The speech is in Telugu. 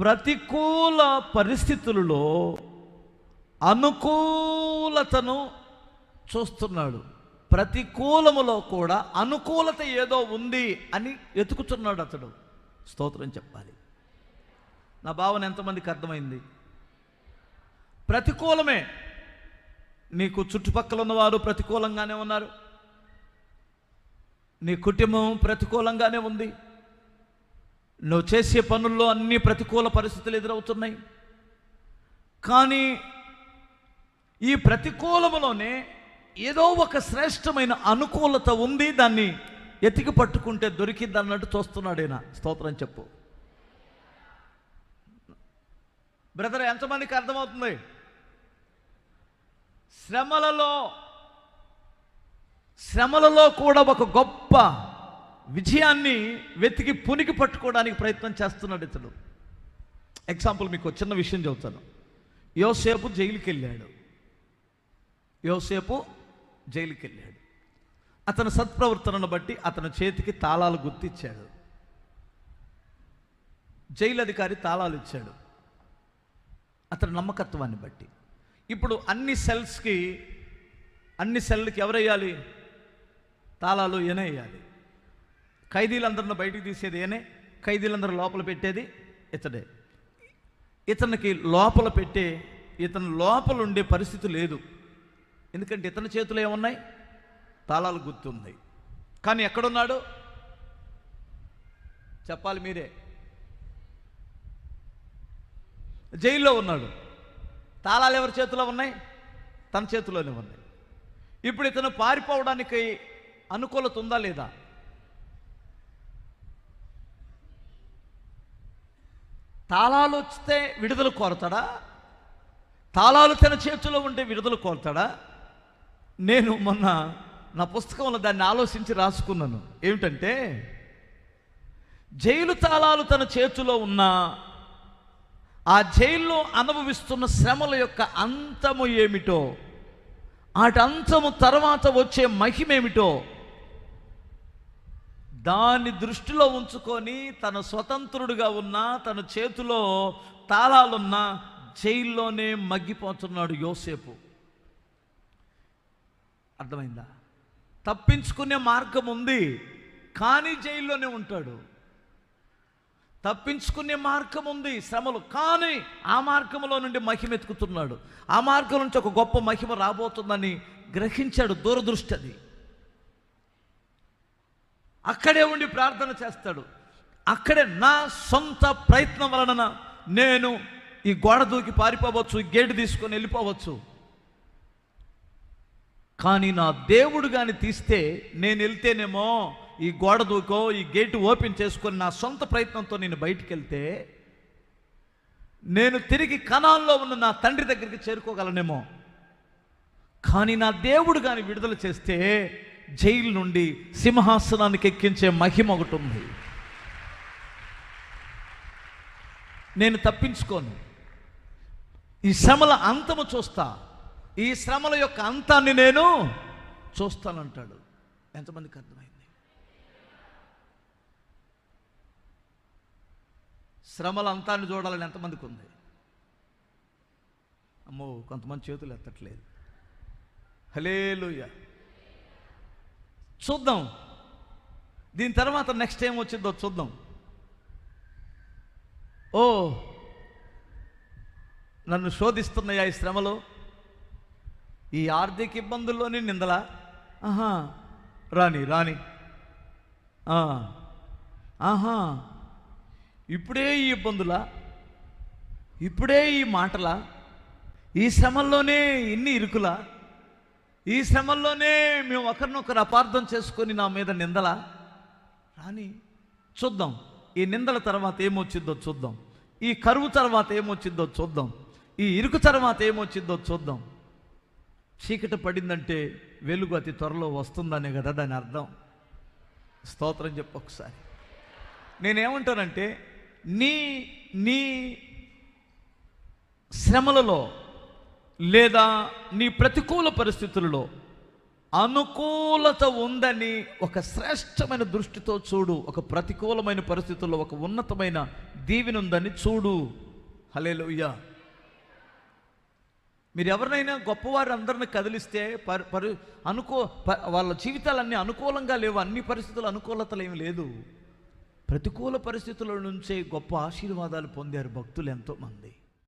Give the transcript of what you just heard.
ప్రతికూల పరిస్థితులలో అనుకూలతను చూస్తున్నాడు. ప్రతికూలములో కూడా అనుకూలత ఏదో ఉంది అని వెతుకుతున్నాడు అతడు. స్తోత్రం చెప్పాలి. నా భావన ఎంతమందికి అర్థమైంది? ప్రతికూలమే. నీకు చుట్టుపక్కల ఉన్నవారు ప్రతికూలంగానే ఉన్నారు. నీ కుటుంబం ప్రతికూలంగానే ఉంది. నువ్వు చేసే పనుల్లో అన్ని ప్రతికూల పరిస్థితులు ఎదురవుతున్నాయి. కానీ ఈ ప్రతికూలములోనే ఏదో ఒక శ్రేష్టమైన అనుకూలత ఉంది దాన్ని ఎతికి పట్టుకుంటే దొరికింది అన్నట్టు చూస్తున్నాడేనా స్తోత్రం చెప్పు. బ్రదర్ ఎంతమందికి అర్థమవుతుంది? శ్రమలలో శ్రమలలో కూడా ఒక గొప్ప విజయాన్ని వెతికి పునికి పట్టుకోవడానికి ప్రయత్నం చేస్తున్నాడు ఇతడు. ఎగ్జాంపుల్ మీకు చిన్న విషయం చెబుతాను. యోసేపు జైలుకి వెళ్ళాడు యోసేపు జైలుకి వెళ్ళాడు అతని సత్ప్రవర్తనను బట్టి అతని చేతికి తాళాలు గుర్తిచ్చాడు. జైలు అధికారి తాళాలు ఇచ్చాడు. అతని నమ్మకత్వాన్ని బట్టి. ఇప్పుడు అన్ని సెల్స్కి అన్ని సెల్కి ఎవరేయాలి? తాళాలు ఎనేయాలి ఖైదీలందరిని బయటికి తీసేది ఏనే ఖైదీలందరూ లోపల పెట్టేది ఇతడే. ఇతనికి లోపల పెట్టే ఇతను లోపల ఉండే పరిస్థితి లేదు. ఎందుకంటే ఇతని చేతులు ఏమున్నాయి? తాళాలు గుర్తున్నాయి. కానీ ఎక్కడున్నాడు? చెప్పాలి మీరే. జైల్లో ఉన్నాడు. తాళాలు ఎవరి చేతిలో ఉన్నాయి? తన చేతిలోనే ఉన్నాయి. ఇప్పుడు ఇతను పారిపోవడానికి అనుకూలత ఉందా లేదా? తాళాలు వస్తే విడుదల కోరతాడా? తాళాలు తన చేతిలో ఉంటే విడుదల కోరతాడా? నేను మొన్న నా పుస్తకంలో దాన్ని ఆలోచించి రాసుకున్నాను. ఏమిటంటే జైలు తాళాలు తన చేతిలో ఉన్నా ఆ జైల్లో అనుభవిస్తున్న శ్రమల యొక్క అంతము ఏమిటో ఆటి అంతము తర్వాత వచ్చే మహిమేమిటో దాన్ని దృష్టిలో ఉంచుకొని తన స్వతంత్రుడుగా ఉన్న తన చేతిలో తాళాలున్న జైల్లోనే మగ్గిపోతున్నాడు యోసేపు. అర్థమైందా? తప్పించుకునే మార్గం ఉంది కానీ జైల్లోనే ఉంటాడు. తప్పించుకునే మార్గం ఉంది శ్రమలు కానీ ఆ మార్గంలో నుండి మహిమ ఎత్తుకుతున్నాడు ఆ మార్గం నుంచి ఒక గొప్ప మహిమ రాబోతుందని గ్రహించాడు దూరదృష్టి అది. అక్కడే ఉండి ప్రార్థన చేస్తాడు. అక్కడే నా సొంత ప్రయత్నం వలన నేను ఈ గోడ దూకి పారిపోవచ్చు ఈ గేటు తీసుకొని వెళ్ళిపోవచ్చు. కానీ నా దేవుడు కానీ తీస్తే నేను వెళ్తేనేమో ఈ గోడ దూకో ఈ గేటు ఓపెన్ చేసుకొని నా సొంత ప్రయత్నంతో నేను బయటికి వెళ్తే నేను తిరిగి కణాల్లో ఉన్న నా తండ్రి దగ్గరికి చేరుకోగలనేమో. కానీ నా దేవుడు కానీ విడుదల చేస్తే జైలు నుండి సింహాసనానికి ఎక్కించే మహిమ ఒకటి ఉంది. నేను తప్పించుకోను. ఈ శ్రమల అంతము చూస్తా. ఈ శ్రమల యొక్క అంతాన్ని నేను చూస్తానంటాడు. ఎంతమందికి అర్థమైంది? శ్రమల అంతాన్ని చూడాలని ఎంతమందికి ఉంది? అమ్మో కొంతమంది చేతులు ఎత్తట్లేదు. హలేలుయ్యా చూద్దాం. దీని తర్వాత నెక్స్ట్ ఏం వచ్చిందో చూద్దాం. ఓ నన్ను శోధిస్తున్నాయా ఈ శ్రమలో? ఈ ఆర్థిక ఇబ్బందుల్లోనే నిందలా? ఆహా రాని రాని ఆహా. ఇప్పుడే ఈ ఇబ్బందులా? ఇప్పుడే ఈ మాటలా? ఈ శ్రమల్లోనే ఇన్ని ఇరుకులా? ఈ శ్రమల్లోనే మేము ఒకరినొకరు అపార్థం చేసుకొని నా మీద నిందల? రాని చూద్దాం. ఈ నిందల తర్వాత ఏమొచ్చిందో చూద్దాం. ఈ కరువు తర్వాత ఏమొచ్చిందో చూద్దాం. ఈ ఇరుకు తర్వాత ఏమొచ్చిందో చూద్దాం. చీకటి పడిందంటే వెలుగు అతి త్వరలో వస్తుందనే కదా దాని అర్థం. స్తోత్రం చెప్పు ఒకసారి. నేనేమంటానంటే నీ నీ శ్రమలలో లేదా నీ ప్రతికూల పరిస్థితులలో అనుకూలత ఉందని ఒక శ్రేష్టమైన దృష్టితో చూడు ఒక ప్రతికూలమైన పరిస్థితుల్లో ఒక ఉన్నతమైన దీవెన ఉందని చూడు. హలేలుయ్యా మీరు ఎవరినైనా గొప్పవారు అందరిని కదిలిస్తే పరి పరి అనుకో ప- వాళ్ళ జీవితాలన్నీ అనుకూలంగా లేవు అన్ని పరిస్థితులు అనుకూలతలు ఏమి లేదు. ప్రతికూల పరిస్థితుల నుంచే గొప్ప ఆశీర్వాదాలు పొందారు భక్తులు ఎంతోమంది.